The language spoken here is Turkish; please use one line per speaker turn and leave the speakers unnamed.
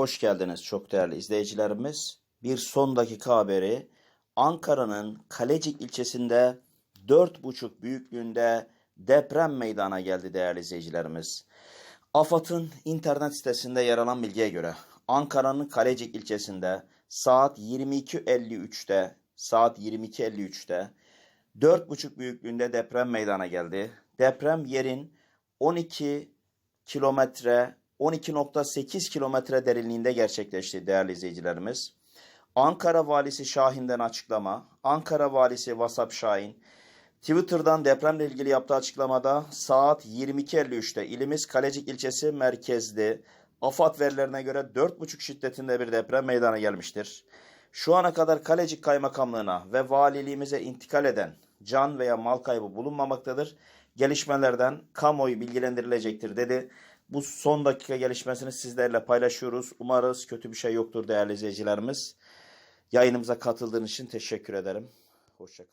hoş geldiniz çok değerli izleyicilerimiz. Bir son dakika haberi. Ankara'nın Kalecik ilçesinde 4,5 büyüklüğünde deprem meydana geldi değerli izleyicilerimiz. AFAD'ın internet sitesinde yer alan bilgiye göre Ankara'nın Kalecik ilçesinde saat 22.53'te saat 22.53'te 4,5 büyüklüğünde deprem meydana geldi. Deprem yerin 12 kilometre 12.8 kilometre derinliğinde gerçekleşti değerli izleyicilerimiz. Ankara Valisi Şahin'den açıklama. Ankara Valisi Vasap Şahin Twitter'dan depremle ilgili yaptığı açıklamada saat 22.53'te ilimiz Kalecik ilçesi merkezli AFAD verilerine göre 4,5 şiddetinde bir deprem meydana gelmiştir. Şu ana kadar Kalecik Kaymakamlığına ve valiliğimize intikal eden can veya mal kaybı bulunmamaktadır. Gelişmelerden kamuoyu bilgilendirilecektir dedi. Bu son dakika gelişmesini sizlerle paylaşıyoruz. Umarız kötü bir şey yoktur değerli izleyicilerimiz. Yayınımıza katıldığınız için teşekkür ederim. Hoşçakalın.